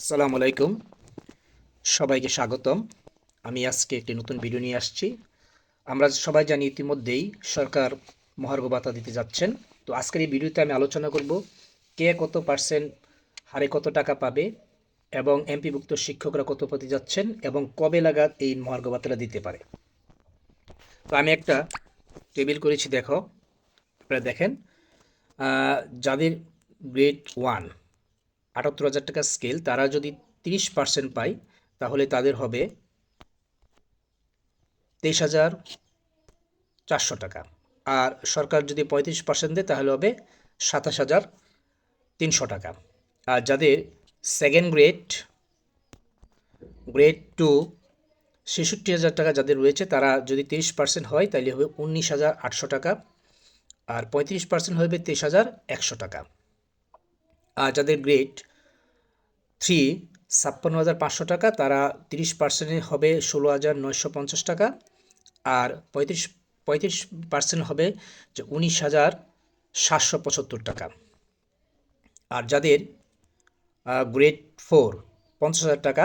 আসসালামু আলাইকুম। সবাইকে স্বাগতম। আমি আজকে একটি নতুন ভিডিও নিয়ে আসছি। আমরা সবাই জানি ইতিমধ্যেই সরকার মহার্ঘ ভাতা দিতে যাচ্ছেন। তো আজকের এই ভিডিওতে আমি আলোচনা করব কে কত পার্সেন্ট হারে কত টাকা পাবে এবং এমপিভুক্ত শিক্ষকরা কত প্রতি যাচ্ছেন এবং কবে লাগাত এই মহার্ঘ ভাতাটা দিতে পারে। তো আমি একটা টেবিল করেছি, দেখো। আপনারা দেখেন। যাদের গ্রেড ওয়ান আটাত্তর হাজার টাকা স্কেল তারা যদি তিরিশ পার্সেন্ট পায়, তাহলে তাদের হবে তেইশ হাজার চারশো টাকা। আর সরকার যদি পঁয়ত্রিশ পার্সেন্ট দেয়, তাহলে হবে সাতাশ হাজার তিনশো টাকা। আর যাদের সেকেন্ড গ্রেড গ্রেড টু ছেষট্টি হাজার টাকা যাদের রয়েছে, তারা যদি তিরিশ পার্সেন্ট হয়, তাহলে হবে উনিশ হাজার আটশো টাকা। আর পঁয়ত্রিশ পার্সেন্ট হবে তেইশ হাজার একশো টাকা। যাদের গ্রেড থ্রি ছাপ্পান্ন হাজার পাঁচশো টাকা, তারা তিরিশ পার্সেন্টে হবে ষোলো হাজার নয়শো পঞ্চাশ টাকা। আর পঁয়ত্রিশ পঁয়ত্রিশ পার্সেন্ট হবে যে উনিশ হাজার সাতশো পঁচাত্তর টাকা। আর যাদের গ্রেড ফোর পঞ্চাশ হাজার টাকা,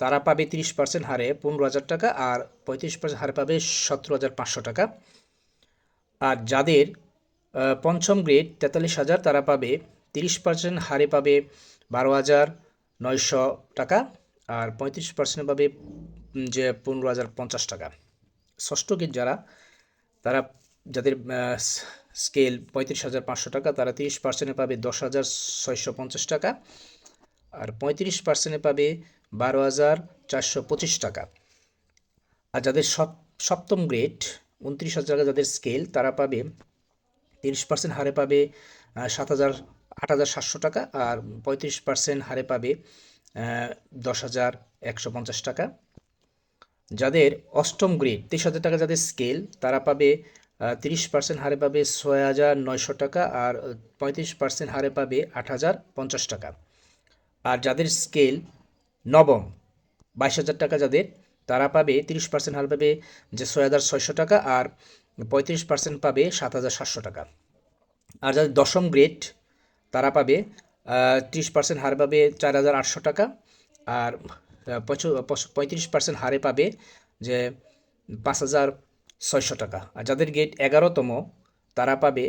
তারা পাবে তিরিশ পার্সেন্ট হারে পনেরো হাজার টাকা আর পঁয়ত্রিশ পার্সেন্ট হারে পাবে সতেরো হাজার পাঁচশো টাকা। আর যাদের পঞ্চম গ্রেড তেতাল্লিশ হাজার, তারা পাবে তিরিশ পার্সেন্ট হারে পাবে বারো হাজার নয়শো টাকা আর পঁয়ত্রিশ পার্সেন্ট পাবে যে পনেরো হাজার পঞ্চাশ টাকা। ষষ্ঠ গেট যারা, তারা যাদের স্কেল পঁয়ত্রিশ হাজার পাঁচশো টাকা, তারা তিরিশ পার্সেন্টে পাবে দশ হাজার ছয়শো পঞ্চাশ টাকা আর পঁয়ত্রিশ পার্সেন্টে পাবে বারো হাজার চারশো পঁচিশ টাকা। আর যাদের সপ, সপ্তম গ্রেড, উনত্রিশ হাজার টাকা যাদের স্কেল, তারা পাবে তিরিশ পার্সেন্ট হারে পাবে সাত হাজার আট হাজার সাতশো টাকা আর পঁয়ত্রিশ পার্সেন্ট হারে পাবে দশ হাজার একশো পঞ্চাশ টাকা। যাদের অষ্টম গ্রেড, তেইশ হাজার টাকা যাদের স্কেল, তারা পাবে তিরিশ পার্সেন্ট হারে পাবে ছয় হাজার নয়শো টাকা আর পঁয়ত্রিশ পার্সেন্ট হারে পাবে আট হাজার পঞ্চাশ টাকা। আর যাদের স্কেল নবম, বাইশ হাজার টাকা যাদের, তারা পাবে, তিরিশ পার্সেন্ট হার পাবে যে ছয় হাজার ছয়শো টাকা আর পঁয়ত্রিশ পার্সেন্ট পাবে সাত হাজার সাতশো টাকা। আর যাদের দশম গ্রেড তারা পাবে ত্রিশ পার্সেন্ট হারে পাবে চার হাজার আটশো টাকা আর পঁয়ত্রিশ পার্সেন্ট হারে পাবে যে পাঁচ হাজার ছয়শো টাকা। আর যাদের গেট এগারোতম, তারা পাবে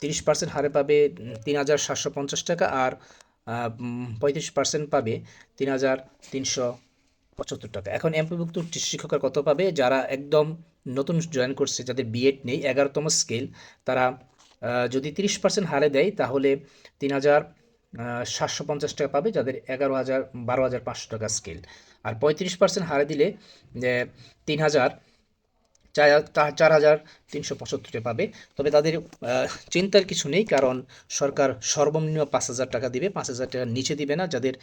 তিরিশ পার্সেন্ট হারে পাবে তিন হাজার সাতশো পঞ্চাশ টাকা আর পঁয়ত্রিশ পার্সেন্ট পাবে তিন হাজার তিনশো পঁচাত্তর টাকা। এখন এমপিভুক্ত শিক্ষকের কত পাবে? যারা একদম নতুন জয়েন করছে, যাদের বিএড নেই, এগারোতম স্কেল তারা যদি তিরিশ পার্সেন্ট হারে দেয়, তাহলে তিন হাজার সাতশো পঞ্চাশ টাকা পাবে, যাদের এগারো হাজার, বারো হাজার পাঁচশো টাকা স্কেল আর পঁয়ত্রিশ পার্সেন্ট হারে দিলে তিন হাজার, চার চার হাজার তিনশো পঁচাত্তরে পাবে। তবে তাদের চিন্তার কিছু নেই, কারণ সরকার সর্বনিম্ন পাঁচ হাজার টাকা দিবে। পাঁচ হাজার টাকার নিচে দিবে না, যাদের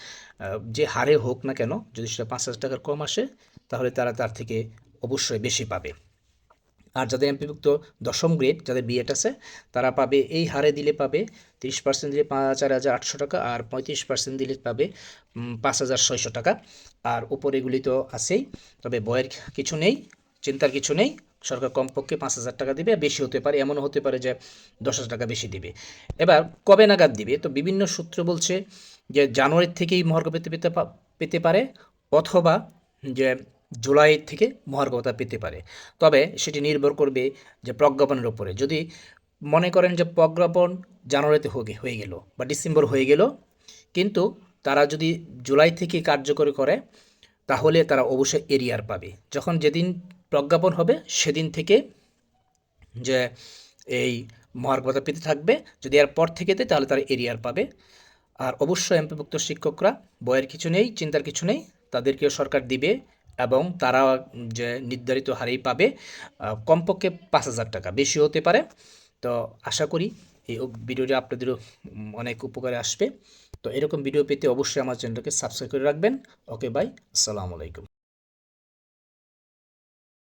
যে হারে হোক না কেন, যদি সেটা পাঁচ হাজার টাকার কম আসে, তাহলে তারা তার থেকে অবশ্যই বেশি পাবে। আর যাদের এমপিভুক্ত দশম গ্রেড যাদের বিএড আছে, তারা পাবে, এই হারে দিলে পাবে তিরিশ পার্সেন্ট দিলে পাঁচ হাজার আটশো টাকা আর পঁয়ত্রিশ পার্সেন্ট দিলে পাবে পাঁচ হাজার ছয়শো টাকা। আর উপরে এগুলি তো আছেই, তবে বয়ের কিছু নেই, চিন্তার কিছু নেই। সরকার কমপক্ষে পাঁচ হাজার টাকা দিবে, বেশি হতে পারে, এমনও হতে পারে যে দশ হাজার টাকা বেশি দেবে। এবার কবে নাগাদ দিবে? তো বিভিন্ন সূত্র বলছে যে জানুয়ারির থেকেই মহার্ঘ পেতে পেতে পেতে পারে, অথবা যে জুলাই থেকে মহার্ঘতা পেতে পারে। তবে সেটি নির্ভর করবে যে প্রজ্ঞাপনের উপরে। যদি মনে করেন যে প্রজ্ঞাপন জানুয়ারিতে হয়ে গেল বা ডিসেম্বর হয়ে গেল, কিন্তু তারা যদি জুলাই থেকে কার্যকরী করে, তাহলে তারা অবশ্যই এরিয়ার পাবে। যখন যেদিন প্রজ্ঞাপন হবে, সেদিন থেকে যে এই মহার্ঘ ভাতা পেতে থাকবে, যদি এর পর থেকে দেয়, তাহলে তারা এরিয়ার পাবে। আর অবশ্যই এমপিভুক্ত শিক্ষকরা বয়ের কিছু নেই, চিন্তার কিছু নেই, তাদেরকেও সরকার দিবে। এবং তারা যে নির্ধারিত হারেই পাবে কমপক্ষে পাঁচ হাজার টাকা। বেশি হতে পারে। তো আশা করি এই ভিডিওটি আপনাদেরও অনেক উপকারে আসবে। তো এরকম ভিডিও পেতে অবশ্যই আমার চ্যানেলটাকে সাবস্ক্রাইব করে রাখবেন। Okay, bye. আসসালামু আলাইকুম।